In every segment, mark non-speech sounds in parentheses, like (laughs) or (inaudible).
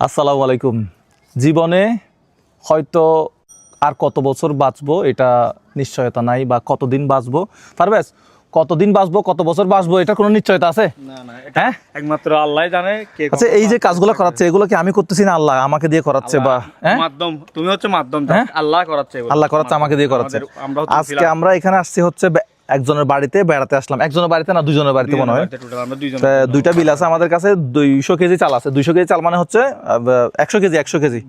আসসালামু আলাইকুম। জীবনে হয়তো আর কত বছর বাঁচবো এটা নিশ্চয়তা নাই বা কতদিন বাঁচবো? পারবেস কতদিন বাঁচবো কত বছর বাঁচবো এটা কোনো নিশ্চয়তা আছে? হ্যাঁ? একমাত্র আল্লাহ জানে আচ্ছা এই যে কাজগুলো করাচ্ছে এগুলো কি আমি করতেছি না আল্লাহ আমাকে দিয়ে করাচ্ছে বা হ্যাঁ? মাধ্যম তুমি হচ্ছে মাধ্যম হ্যাঁ? আল্লাহ করাচ্ছে আল্লাহ করাচ্ছে আমাকে দিয়ে করাচ্ছে। আজকে আমরা এখানে আসছি হচ্ছে একজনের বাড়িতে বেড়াতে আসলাম। একজনের বাড়িতে না দুজনের বাড়িতে মনে হয়? দুইটা বিল আছে আমাদের কাছে দুইশো কেজি চাল আছে। দুইশো কেজি চাল মানে হচ্ছে একশো কেজি একশো কেজি।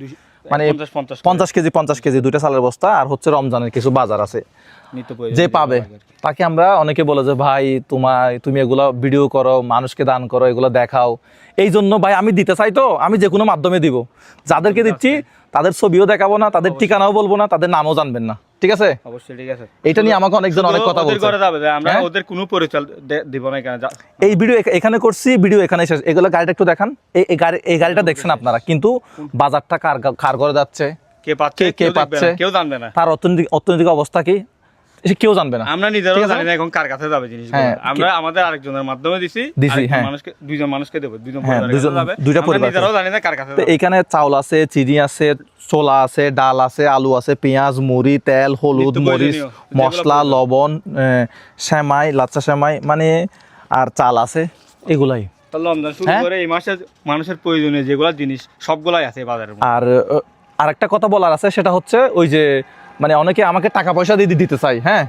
মানে পঞ্চাশ কেজি। পঞ্চাশ কেজি দুইটা চালের বস্তা আর হচ্ছে রমজানের কিছু বাজার আছে। যে পাবে। তাকে আমরা অনেকে বলে যে ভাই তোমার তুমি এগুলো ভিডিও করো মানুষকে দান করো এগুলো দেখাও। এই জন্য ভাই আমি দিতে চাই তো আমি যে কোনো মাধ্যমে দিব। যাদেরকে দিচ্ছি তাদের ছবিও দেখাবো না তাদের ঠিকানাও বলব না তাদের নামও জানবেন না। ঠিক আছে? অবশ্যই ঠিক আছে। এটা নিয়ে আমাকে অনেকজন অনেক কথা ওদের বলছে। ঘরে যাবে আমরা হ্যাঁ? ওদের কোনো পরিচয় দেব না এখানে এই ভিডিও এখানে করছি ভিডিও এখানে শেষ। এগুলো গাড়িটা একটু দেখান। এই গাড়ি এই গাড়িটা দেখছেন আপনারা কিন্তু বাজারটা কার কার করে যাচ্ছে? কে পাচ্ছে কে- কে পাচ্ছে? কেউ জানবে না। তার অর্থনৈতিক অর্থনৈতিক অবস্থা কি? সে কেউ জানবে না। আমরা নিজেরাও জানি না এখন কার কাছে যাবে হ্যাঁ, আমরা আমাদের আরেকজনের মাধ্যমে দিছি দিছি, হ্যাঁ। মানুষকে দুইজন মানুষকে দেবো দুইজন হ্যাঁ, দুইজন- যাবে। দুইটা পরিবার নিজেরাও জানি না কার কাছে তো এখানে চাউল আছে চিনি আছে ছোলা আছে ডাল আছে আলু আছে পেঁয়াজ মুড়ি তেল হলুদ মরিচ মশলা লবণ সেমাই লাচ্চা সেমাই মানে আর চাল আছে এগুলাই। রমজান শুরু হ্যাঁ? করে এই মাসে মানুষের প্রয়োজনীয় যেগুলা জিনিস সবগুলাই আছে বাজারের আর আর একটা কথা বলার আছে সেটা হচ্ছে ওই যে মানে অনেকে আমাকে টাকা পয়সা দিয়ে দিতে চাই হ্যাঁ?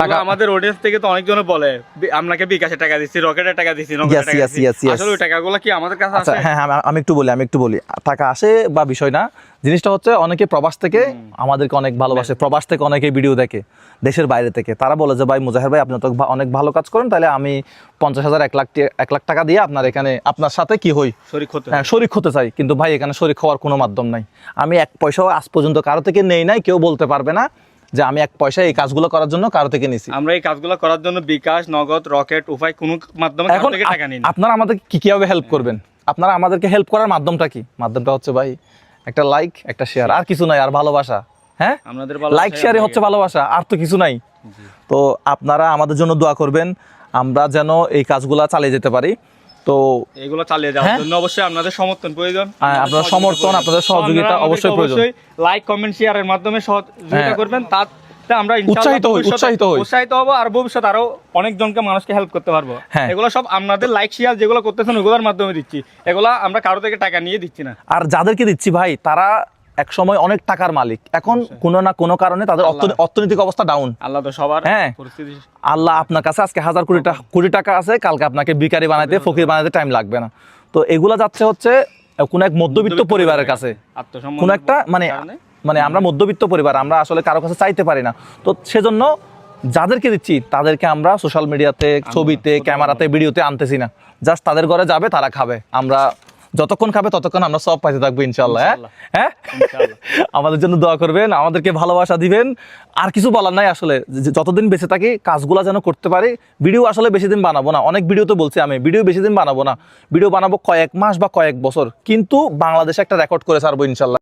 টাকা- আমাদের অডিয়েন্স থেকে তো অনেকজন বলে আপনাকে বিকাশে টাকা দিচ্ছি রকেটের টাকা yes. আসলে ওই টাকাগুলো কি আমাদের কাছে আচ্ছা আছে? হ্যাঁ হ্যাঁ আমি- একটু বলি আমি একটু বলি। টাকা আসে বা বিষয় না জিনিসটা হচ্ছে অনেকে প্রবাস থেকে আমাদেরকে অনেক ভালোবাসে প্রবাস থেকে অনেকে ভিডিও দেখে দেশের বাইরে থেকে। তারা বলে যে ভাই মুজাহের ভাই আপনি তো অনেক ভালো কাজ করেন তাহলে আমি পঞ্চাশ হাজার এক লাখ এক লাখ টাকা দিয়ে আপনার এখানে আপনার সাথে কি হই? শরীর হতে হ্যাঁ। শরিক হতে চাই কিন্তু ভাই এখানে শরিক হওয়ার কোনো মাধ্যম নাই। আমি এক পয়সাও আজ পর্যন্ত কারও থেকে নেই নাই কেউ বলতে পারবে না। যে আমি এক পয়সা এই কাজগুলো করার জন্য কারও থেকে নিছি। আমরা এই কাজগুলো করার জন্য বিকাশ নগদ রকেট উপায় কোনো মাধ্যমে এখন টাকা নিন আপনারা আমাদেরকে কি কীভাবে হেল্প করবেন? আপনারা আমাদেরকে হেল্প করার মাধ্যমটা কি? মাধ্যমটা হচ্ছে ভাই একটা লাইক একটা শেয়ার আর কিছু নাই আর ভালোবাসা। হ্যাঁ? আমাদের লাইক শেয়ারে হচ্ছে ভালোবাসা আর তো কিছু নাই। তো আপনারা আমাদের জন্য দোয়া করবেন আমরা যেন এই কাজগুলা চালিয়ে যেতে পারি। তো এগুলো চালিয়ে যাওয়ার হ্যাঁ? জন্য অবশ্যই আপনাদের সমর্থন প্রয়োজন হ্যাঁ, আপনাদের সমর্থন, আপনাদের সহযোগিতা অবশ্যই প্রয়োজন। লাইক কমেন্ট শেয়ারের মাধ্যমে সহযোগিতা হ্যাঁ। করবেন তার আমরা উৎসাহিত হই, উৎসাহিত হই। উৎসাহিত হব আর ভবিষ্যৎ আরও অনেকজনকে মানুষকে হেল্প করতে পারব। এগুলো সব আপনাদের লাইক শেয়ার যেগুলো করতেছেন ওগুলোর মাধ্যমে দিচ্ছি এগুলো আমরা কারও থেকে টাকা নিয়ে দিচ্ছি না আর যাদেরকে দিচ্ছি ভাই তারা এক সময় অনেক টাকার মালিক। এখন কোনো না কোনো কারণে তাদের অর্থনৈতিক অবস্থা ডাউন আল্লাহ তো সবার হ্যাঁ। আল্লাহ আপনার কাছে আজকে হাজার কোটি টাকা কোটি টাকা আছে কালকে আপনাকে বিকারি বানাইতে ফকির বানাইতে টাইম লাগবে না। তো এগুলা যাচ্ছে হচ্ছে কোনো এক মধ্যবিত্ত পরিবারের কাছে। কোন একটা মানে মানে আমরা মধ্যবিত্ত পরিবার আমরা আসলে কারও কাছে চাইতে পারি না। তো সেজন্য যাদেরকে দিচ্ছি তাদেরকে আমরা সোশ্যাল মিডিয়াতে ছবিতে ক্যামেরাতে ভিডিওতে আনতেছি না। জাস্ট তাদের ঘরে যাবে তারা খাবে। আমরা যতক্ষণ খাবে ততক্ষণ আমরা সব পাইতে থাকব ইনশাল্লাহ হ্যাঁ? হ্যাঁ? (laughs) আমাদের জন্য দোয়া করবেন আমাদেরকে ভালোবাসা দিবেন। আর কিছু বলার নাই আসলে যতদিন বেঁচে থাকি কাজগুলো যেন করতে পারি। ভিডিও আসলে বেশি দিন বানাবো না অনেক ভিডিও তো বলছি আমি ভিডিও বেশি দিন বানাবো না। ভিডিও বানাবো কয়েক মাস বা কয়েক বছর কিন্তু বাংলাদেশে একটা রেকর্ড করে সারবো ইনশাল্লাহ